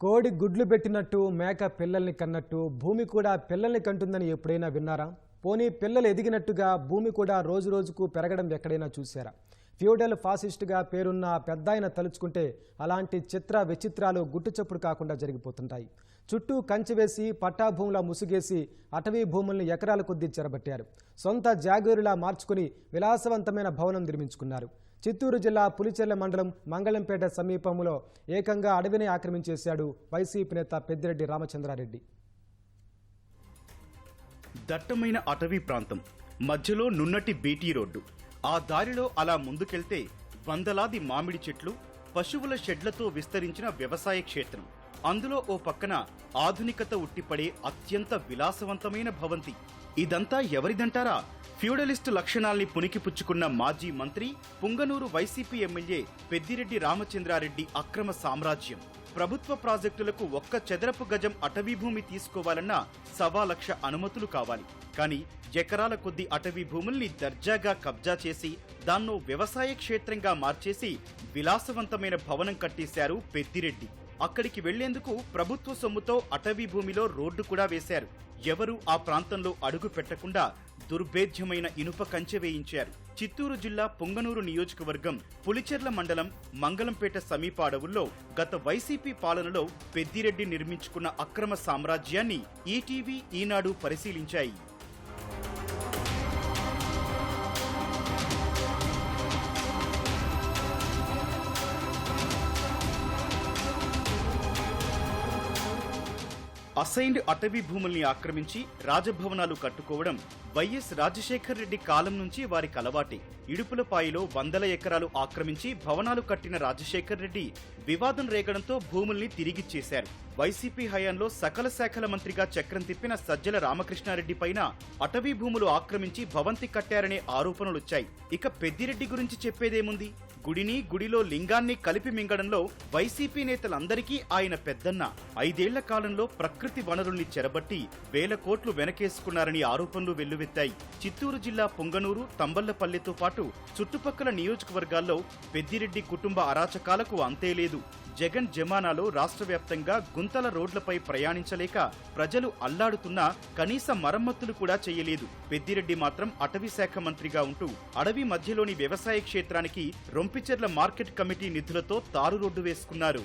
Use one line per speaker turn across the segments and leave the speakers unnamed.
కోడి గుడ్లు పెట్టినట్టు మేక పిల్లల్ని కన్నట్టు భూమి కూడా పిల్లల్ని కంటుందని ఎప్పుడైనా విన్నారా? పోనీ పిల్లలు ఎదిగినట్టుగా భూమి కూడా రోజు రోజుకు పెరగడం ఎక్కడైనా చూశారా? ఫ్యూడల్ ఫాసిస్టుగా పేరున్న పెద్దాయన తలుచుకుంటే అలాంటి చిత్ర విచిత్రాలు గుట్టుచప్పుడు కాకుండా జరిగిపోతుంటాయి. చుట్టూ కంచె వేసి పట్టా భూముల ముసుగేసి అటవీ భూముల్ని ఎకరాల కొద్దీ చెరబట్టారు. సొంత జాగూరులా మార్చుకుని విలాసవంతమైన భవనం నిర్మించుకున్నారు. చిత్తూరు జిల్లా పులిచెర్ల మండలం మంగళంపేట సమీపంలో ఏకంగా అడవిని ఆక్రమించేశాడు వైసీపీ నేత పెద్దిరెడ్డి రామచంద్రారెడ్డి.
దట్టమైన అటవీ ప్రాంతం మధ్యలో నున్నటి బీటీ రోడ్డు. ఆ దారిలో అలా ముందుకెళ్తే వందలాది మామిడి చెట్లు పశువుల షెడ్లతో విస్తరించిన వ్యవసాయ క్షేత్రం. అందులో ఓ పక్కన ఆధునికత ఉట్టిపడే అత్యంత విలాసవంతమైన భవంతి. ఇదంతా ఎవరిదంటారా? ఫ్యూడలిస్టు లక్షణాల్ని పుణికిపుచ్చుకున్న మాజీ మంత్రి పుంగనూరు వైసీపీ ఎమ్మెల్యే పెద్దిరెడ్డి రామచంద్రారెడ్డి అక్రమ సామ్రాజ్యం. ప్రభుత్వ ప్రాజెక్టులకు ఒక్క చదరపు గజం అటవీ భూమి తీసుకోవాలన్నా సవా లక్ష అనుమతులు కావాలి. కానీ ఎకరాల కొద్ది అటవీ భూముల్ని దర్జాగా కబ్జా చేసి దాన్నో వ్యవసాయ క్షేత్రంగా మార్చేసి విలాసవంతమైన భవనం కట్టేశారు పెద్దిరెడ్డి. అక్కడికి వెళ్ళేందుకు ప్రభుత్వ సొమ్ముతో అటవీ భూమిలో రోడ్డు కూడా వేశారు. ఎవరూ ఆ ప్రాంతంలో అడుగు పెట్టకుండా దుర్భేద్యమైన ఇనుప కంచె వేయించారు. చిత్తూరు జిల్లా పొంగనూరు నియోజకవర్గం పులిచెర్ల మండలం మంగళంపేట సమీప అడవుల్లో గత వైసీపీ పాలనలో పెద్దిరెడ్డి నిర్మించుకున్న అక్రమ సామ్రాజ్యాన్ని ఈటీవీ ఈనాడు పరిశీలించాయి. అసైన్డ్ అటవీ భూముల్ని ఆక్రమించి రాజభవనాలు కట్టుకోవడం వైఎస్ రాజశేఖర్ రెడ్డి కాలం నుంచి వారికి అలవాటే. ఇడుపులపాయిలో వందల ఎకరాలు ఆక్రమించి భవనాలు కట్టిన రాజశేఖర్ రెడ్డి వివాదం రేగడంతో భూముల్ని తిరిగిచ్చేశారు. వైసీపీ హయాంలో సకల శాఖల మంత్రిగా చక్రం తిప్పిన సజ్జల రామకృష్ణారెడ్డి పైన అటవీ భూములు ఆక్రమించి భవంతి కట్టారనే ఆరోపణలొచ్చాయి. ఇక పెద్దిరెడ్డి గురించి చెప్పేదేముంది? గుడిని గుడిలో లింగాన్ని కలిపి మింగడంలో వైసీపీ నేతలందరికీ ఆయన పెద్దన్న. ఐదేళ్ళ కాలంలో ప్రకృతి వనరుల్ని చెరబట్టి వేల కోట్లు వెనకేసుకున్నారని ఆరోపణలు వెల్లువెత్తాయి. చిత్తూరు జిల్లా పొంగనూరు తంబళ్ళపల్లెతో పాటు చుట్టుపక్కల నియోజకవర్గాల్లో పెద్దిరెడ్డి కుటుంబ అరాచకాలకు అంతే లేదు. జగన్ జమానాలో రాష్ట్ర వ్యాప్తంగా గుంతల రోడ్లపై ప్రయాణించలేక ప్రజలు అల్లాడుతున్నా కనీస మరమ్మతులు కూడా చేయలేదు. పెద్దిరెడ్డి మాత్రం అటవీ శాఖ మంత్రిగా ఉంటూ అడవి మధ్యలోని వ్యవసాయ క్షేత్రానికి రొంపిచెర్ల మార్కెట్ కమిటీ నిధులతో తారు రోడ్డు వేసుకున్నారు.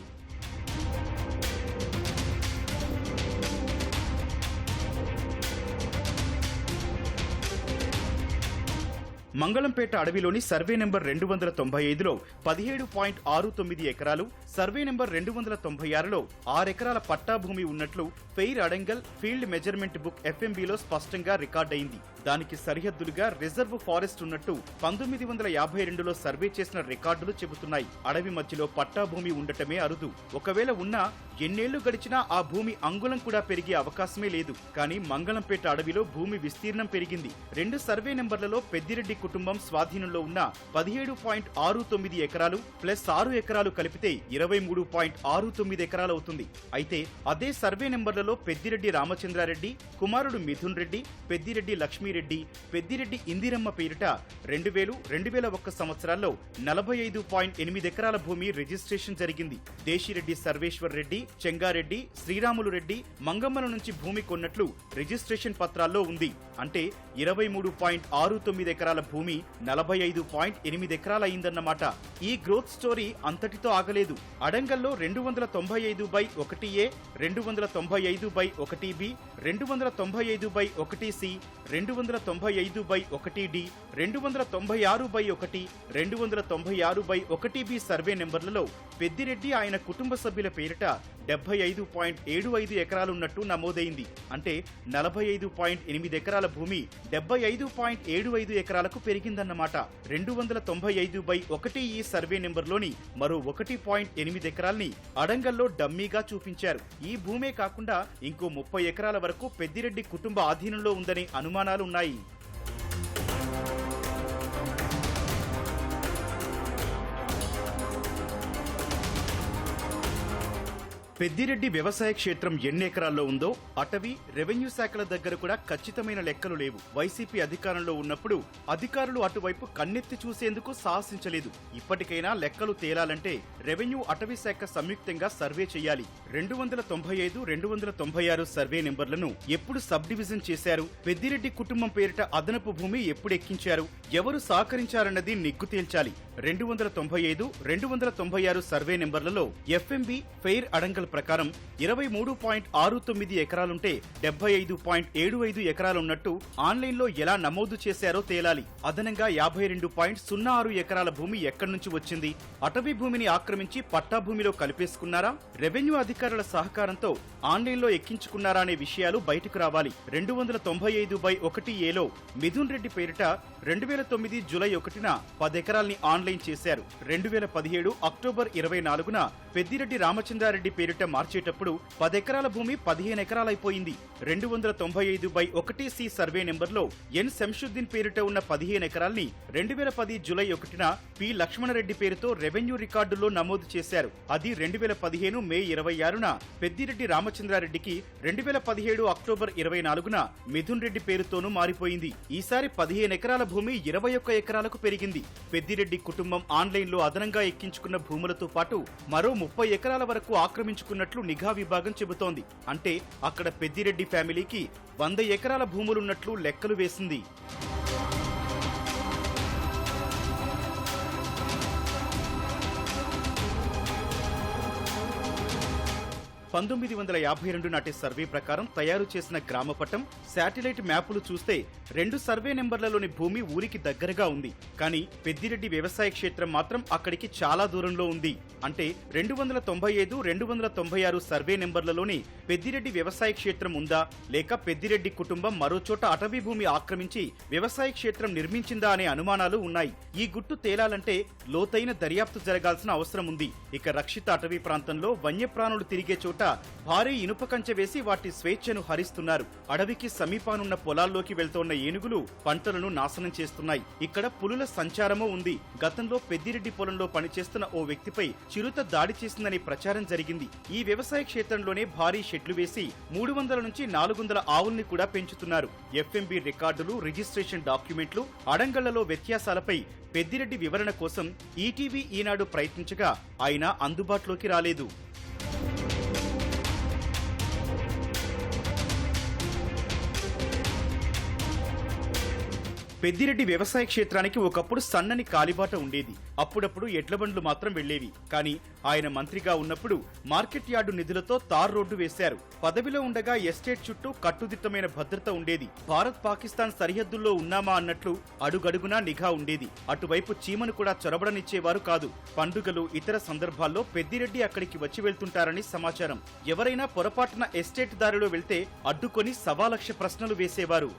మంగళంపేట అడవిలోని సర్వే నెంబర్ రెండు వందల తొంభై ఐదులో పదిహేడు పాయింట్ ఆరు తొమ్మిది ఎకరాలు సర్వే నెంబర్ రెండు వందల తొంభై ఆరులో ఆరెకరాల పట్టా భూమి ఉన్నట్లు fair adangal field measurement book ఎఫ్ఎంబీలో స్పష్టంగా రికార్డయింది. దానికి సరిహద్దులుగా రిజర్వ్ ఫారెస్ట్ ఉన్నట్టు పంతొమ్మిది వందల యాభై రెండులో సర్వే చేసిన రికార్డులు చెబుతున్నాయి. అడవి మధ్యలో పట్టా భూమి ఉండటమే అరుదు. ఒకవేళ ఉన్నా ఎన్నేళ్ళు గడిచినా ఆ భూమి అంగుళం కూడా పెరిగే అవకాశమే లేదు. కానీ మంగళంపేట అడవిలో భూమి విస్తీర్ణం పెరిగింది. రెండు సర్వే నెంబర్లలో పెద్దిరెడ్డి కుటుంబం స్వాధీనంలో ఉన్న పదిహేడు పాయింట్ ఆరు తొమ్మిది ఎకరాలు ప్లస్ ఆరు ఎకరాలు కలిపితే ఇరవై మూడు పాయింట్ ఆరు తొమ్మిది ఎకరాలు అవుతుంది. అయితే అదే సర్వే నెంబర్లలో పెద్దిరెడ్డి రామచంద్రారెడ్డి కుమారుడు మిథున్ రెడ్డి పెద్దిరెడ్డి లక్ష్మీ పెద్దిరెడ్డి ఇందిరమ్మ పేరిట రెండు వేలు రెండు వేల ఒక్క సంవత్సరాల్లో నలభై ఐదు పాయింట్ ఎనిమిది ఎకరాల భూమి రిజిస్ట్రేషన్ జరిగింది. దేశిరెడ్డి సర్వేశ్వర్ రెడ్డి చెంగారెడ్డి శ్రీరాములు రెడ్డి మంగమ్మల నుంచి భూమి కొన్నట్లు రిజిస్ట్రేషన్ పత్రాల్లో ఉంది. అంటే ఇరవై మూడు పాయింట్ ఆరు తొమ్మిది ఎకరాల భూమి నలభై ఐదు పాయింట్ ఎనిమిది ఎకరాలయ్యిందన్నమాట. ఈ గ్రోత్ స్టోరీ అంతటితో ఆగలేదు. అడంగల్లో రెండు వందల తొంభై ఐదు బై ఒకటి ఏ రెండు వందల తొంభై ఐదు బై ఒకటి బి రెండు వందల తొంభై ఐదు బై ఒకటి సి రెండు వందల తొంభై ఐదు బై ఒకటి డి రెండు వందల తొంభై ఆరు బై ఒకటి రెండు వందల తొంభై ఆరు బై ఒకటి బి సర్వే నెంబర్లలో పెద్దిరెడ్డి ఆయన కుటుంబ సభ్యుల పేరిట డెబ్బై ఐదు పాయింట్ ఏడు ఐదు ఎకరాలున్నట్టు నమోదైంది. అంటే నలభై ఐదు పాయింట్ ఎనిమిది ఎకరాల భూమి డెబ్బై ఐదు పాయింట్ ఏడు ఐదు ఎకరాలకు పెరిగిందన్నమాట. రెండు వందల తొంభై ఐదు బై ఒకటి ఈ సర్వే నెంబర్లోని మరో ఒకటి పాయింట్ ఎనిమిది ఎకరాల్ని అడంగల్లో డమ్మీగా చూపించారు. ఈ భూమే కాకుండా ఇంకో ముప్పై ఎకరాల వరకు పెద్దిరెడ్డి కుటుంబ ఆధీనంలో ఉందనే అనుమానాలున్నాయి. పెద్దిరెడ్డి వ్యవసాయ క్షేత్రం ఎన్ని ఎకరాల్లో ఉందో అటవీ రెవెన్యూ శాఖల దగ్గర కూడా ఖచ్చితమైన లెక్కలు లేవు. వైసీపీ అధికారంలో ఉన్నప్పుడు అధికారులు అటువైపు కన్నెత్తి చూసేందుకు సాహసించలేదు. ఇప్పటికైనా లెక్కలు తేలాలంటే రెవెన్యూ అటవీ శాఖ సంయుక్తంగా సర్వే చేయాలి. రెండు వందల తొంభై ఐదు రెండు వందల తొంభై ఆరు సర్వే నెంబర్లను ఎప్పుడు సబ్ డివిజన్ చేశారు? పెద్దిరెడ్డి కుటుంబం పేరిట అదనపు భూమి ఎప్పుడు ఎక్కించారు? ఎవరు సహకరించారన్నది నిగ్గు తేల్చాలి. రెండు వందల తొంభై ఐదు రెండు వందల తొంభై ఆరు సర్వే నెంబర్లలో ఎఫ్ఎంబి ఫెయిర్ అడంగల ప్రకారం ఇరవై మూడు పాయింట్ ఆరు తొమ్మిది ఎకరాలుంటే డెబ్బై ఐదు పాయింట్ ఏడు ఐదు ఎకరాలున్నట్టు ఆన్లైన్లో ఎలా నమోదు చేశారో తేలాలి. అదనంగా యాభై రెండు పాయింట్ సున్నా ఆరు ఎకరాల భూమి ఎక్కడి నుంచి వచ్చింది? అటవీ భూమిని ఆక్రమించి పట్టా భూమిలో కలిపేసుకున్నారా? రెవెన్యూ అధికారుల సహకారంతో ఆన్లైన్లో ఎక్కించుకున్నారా అనే విషయాలు బయటకు రావాలి. రెండు వందల తొంభై ఐదు బై ఒకటి ఏలో మిథున్ రెడ్డి పేరిట రెండు వేల తొమ్మిది జులై ఒకటిన పదెకరాల్ని ఆన్లైన్ చేశారు. రెండు వేల పదిహేడు అక్టోబర్ ఇరవై నాలుగున పెద్దిరెడ్డి రామచంద్రారెడ్డి పేరిట మార్చేటప్పుడు పదెకరాల భూమి పదిహేను ఎకరాలైపోయింది. రెండు వందల తొంభై ఐదు బై ఒకటి సి సర్వే నెంబర్లో ఎన్ శంషుద్దీన్ పేరిట ఉన్న పదిహేను ఎకరాల్ని రెండు వేల పది జులై ఒకటిన పి లక్ష్మణరెడ్డి పేరుతో రెవెన్యూ రికార్డుల్లో నమోదు చేశారు. అది రెండు వేల పదిహేను మే ఇరవై ఆరున పెద్దిరెడ్డి రామచంద్రారెడ్డికి రెండు వేల పదిహేడు అక్టోబర్ ఇరవై నాలుగున మిథున్ రెడ్డి పేరుతోనూ మారిపోయింది. ఈసారి పదిహేను ఎకరాల భూమి ఇరవై ఒక్క ఎకరాలకు పెరిగింది. పెద్దిరెడ్డి కుటుంబం ఆన్లైన్లో అదనంగా ఎక్కించుకున్న భూములతో పాటు మరో ముప్పై ఎకరాల వరకు ఆక్రమించుకున్నట్లు నిఘా విభాగం చెబుతోంది. అంటే అక్కడ పెద్దిరెడ్డి ఫ్యామిలీకి వంద ఎకరాల భూములున్నట్లు లెక్కలు వేసింది. పంతొమ్మిది వందల యాభై రెండు నాటి సర్వే ప్రకారం తయారు చేసిన గ్రామ పటం శాటిలైట్ మ్యాపులు చూస్తే రెండు సర్వే నెంబర్లలోని భూమి ఊరికి దగ్గరగా ఉంది. కానీ పెద్దిరెడ్డి వ్యవసాయ క్షేత్రం మాత్రం అక్కడికి చాలా దూరంలో ఉంది. అంటే రెండు వందల తొంభై ఐదు రెండు వందల తొంభై ఆరు సర్వే నెంబర్లలోని పెద్దిరెడ్డి వ్యవసాయ క్షేత్రం ఉందా? లేక పెద్దిరెడ్డి కుటుంబం మరోచోట అటవీ భూమి ఆక్రమించి వ్యవసాయ క్షేత్రం నిర్మించిందా అనే అనుమానాలు ఉన్నాయి. ఈ గుట్టు తేలాలంటే లోతైన దర్యాప్తు జరగాల్సిన అవసరం ఉంది. ఇక రక్షిత అటవీ ప్రాంతంలో వన్యప్రాణులు తిరిగే చోట భారీ ఇనుప కంచె వేసి వాటి స్వేచ్ఛను హరిస్తున్నారు. అడవికి సమీపానున్న పొలాల్లోకి వెళ్తోన్న ఏనుగులు పంటలను నాశనం చేస్తున్నాయి. ఇక్కడ పులుల సంచారమూ ఉంది. గతంలో పెద్దిరెడ్డి పొలంలో పనిచేస్తున్న ఓ వ్యక్తిపై చిరుత దాడి చేసిందని ప్రచారం జరిగింది. ఈ వ్యవసాయ క్షేత్రంలోనే భారీ షెడ్లు వేసి మూడు వందల నుంచి నాలుగు వందల ఆవుల్ని కూడా పెంచుతున్నారు. ఎఫ్ఎంబి రికార్డులు రిజిస్ట్రేషన్ డాక్యుమెంట్లు అడంగళ్ళలో వ్యత్యాసాలపై పెద్దిరెడ్డి వివరణ కోసం ఈటీవీ ఈనాడు ప్రయత్నించగా ఆయన అందుబాటులోకి రాలేదు. పెద్దిరెడ్డి వ్యవసాయ క్షేత్రానికి ఒకప్పుడు సన్నని కాలిబాట ఉండేది. అప్పుడప్పుడు ఎడ్ల బండ్లు మాత్రం వెళ్ళేవి కానీ ఆయన మంత్రిగా ఉన్నప్పుడు మార్కెట్ యార్డు నిధులతో తార్ రోడ్డు వేశారు. పదవిలో ఉండగా ఎస్టేట్ చుట్టూ కట్టుదిట్టమైన భద్రత ఉండేది. భారత్ పాకిస్తాన్ సరిహద్దుల్లో ఉన్నామా అన్నట్లు అడుగడుగునా నిఘా ఉండేది. అటువైపు చీమను కూడా చొరబడనిచ్చేవారు కాదు. పండుగలు ఇతర సందర్భాల్లో పెద్దిరెడ్డి అక్కడికి వచ్చి వెళ్తుంటారని సమాచారం. ఎవరైనా పొరపాటున ఎస్టేట్ దారిలో వెళ్తే అడ్డుకొని సవాలక్ష ప్రశ్నలు వేసేవారు.